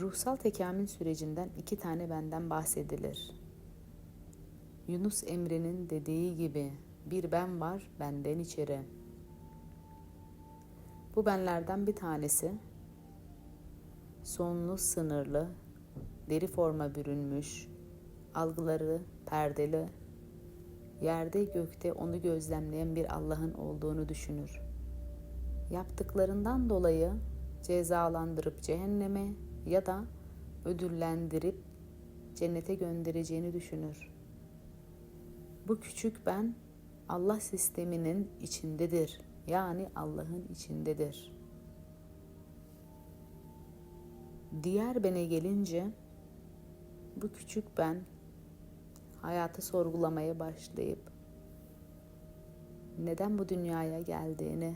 Ruhsal tekamül sürecinden iki tane benden bahsedilir. Yunus Emre'nin dediği gibi bir ben var benden içeri. Bu benlerden bir tanesi sonlu sınırlı, deri forma bürünmüş, algıları perdeli, yerde gökte onu gözlemleyen bir Allah'ın olduğunu düşünür. Yaptıklarından dolayı cezalandırıp cehenneme ya da ödüllendirip cennete göndereceğini düşünür. Bu küçük ben Allah sisteminin içindedir. Yani Allah'ın içindedir. Diğer bene gelince bu küçük ben hayatı sorgulamaya başlayıp neden bu dünyaya geldiğini,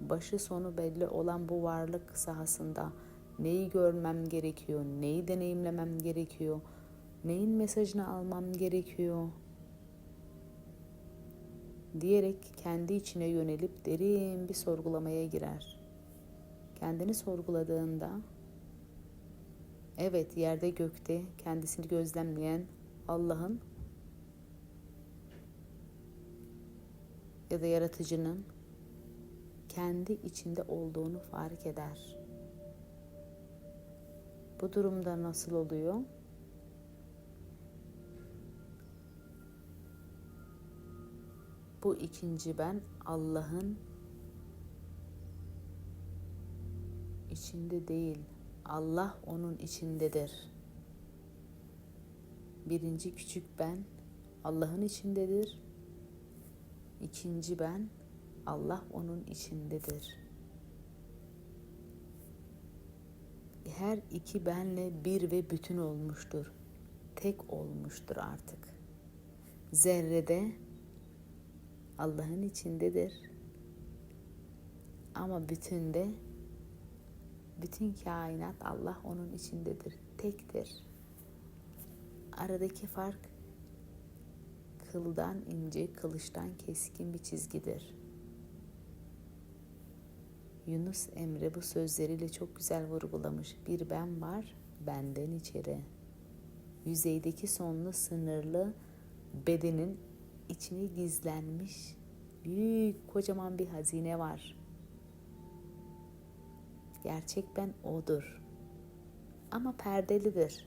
başı sonu belli olan bu varlık sahasında neyi görmem gerekiyor, neyi deneyimlemem gerekiyor, neyin mesajını almam gerekiyor diyerek kendi içine yönelip derin bir sorgulamaya girer. Kendini sorguladığında evet yerde gökte kendisini gözlemleyen Allah'ın ya da yaratıcının kendi içinde olduğunu fark eder. Bu durumda nasıl oluyor? Bu ikinci ben Allah'ın içinde değil, Allah onun içindedir. Birinci küçük ben Allah'ın içindedir. İkinci ben Allah onun içindedir. Her iki benle bir ve bütün olmuştur. Tek olmuştur artık. Zerrede Allah'ın içindedir. Ama bütünde bütün kainat Allah onun içindedir. Tektir. Aradaki fark kıldan ince, kılıçtan keskin bir çizgidir. Yunus Emre bu sözleriyle çok güzel vurgulamış. Bir ben var, benden içeri. Yüzeydeki sonlu sınırlı bedenin içine gizlenmiş büyük kocaman bir hazine var. Gerçek ben odur. Ama perdelidir.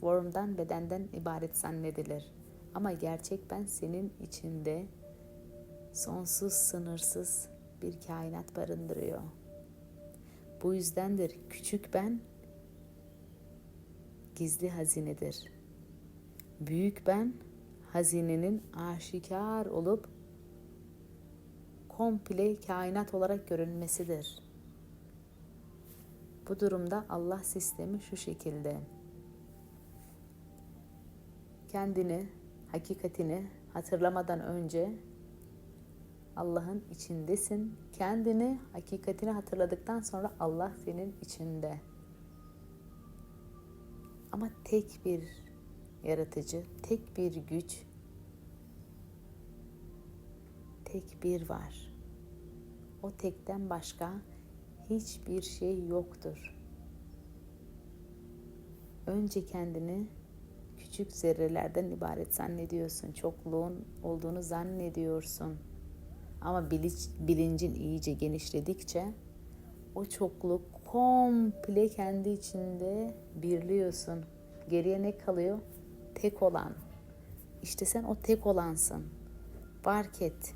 Formdan bedenden ibaret zannedilir. Ama gerçek ben senin içinde sonsuz sınırsız bir kainat barındırıyor. Bu yüzdendir küçük ben gizli hazinedir. Büyük ben hazinenin aşikar olup komple kainat olarak görünmesidir. Bu durumda Allah sistemi şu şekilde. Kendini, hakikatini hatırlamadan önce Allah'ın içindesin. Kendini, hakikatini hatırladıktan sonra Allah senin içinde. Ama tek bir yaratıcı, tek bir güç, tek bir var. O tekten başka hiçbir şey yoktur. Önce kendini küçük zerrelerden ibaret zannediyorsun. Çokluğun olduğunu zannediyorsun. Ama bilinç, bilincin iyice genişledikçe o çokluk komple kendi içinde birliyorsun. Geriye ne kalıyor? Tek olan. İşte sen o tek olansın. Fark et.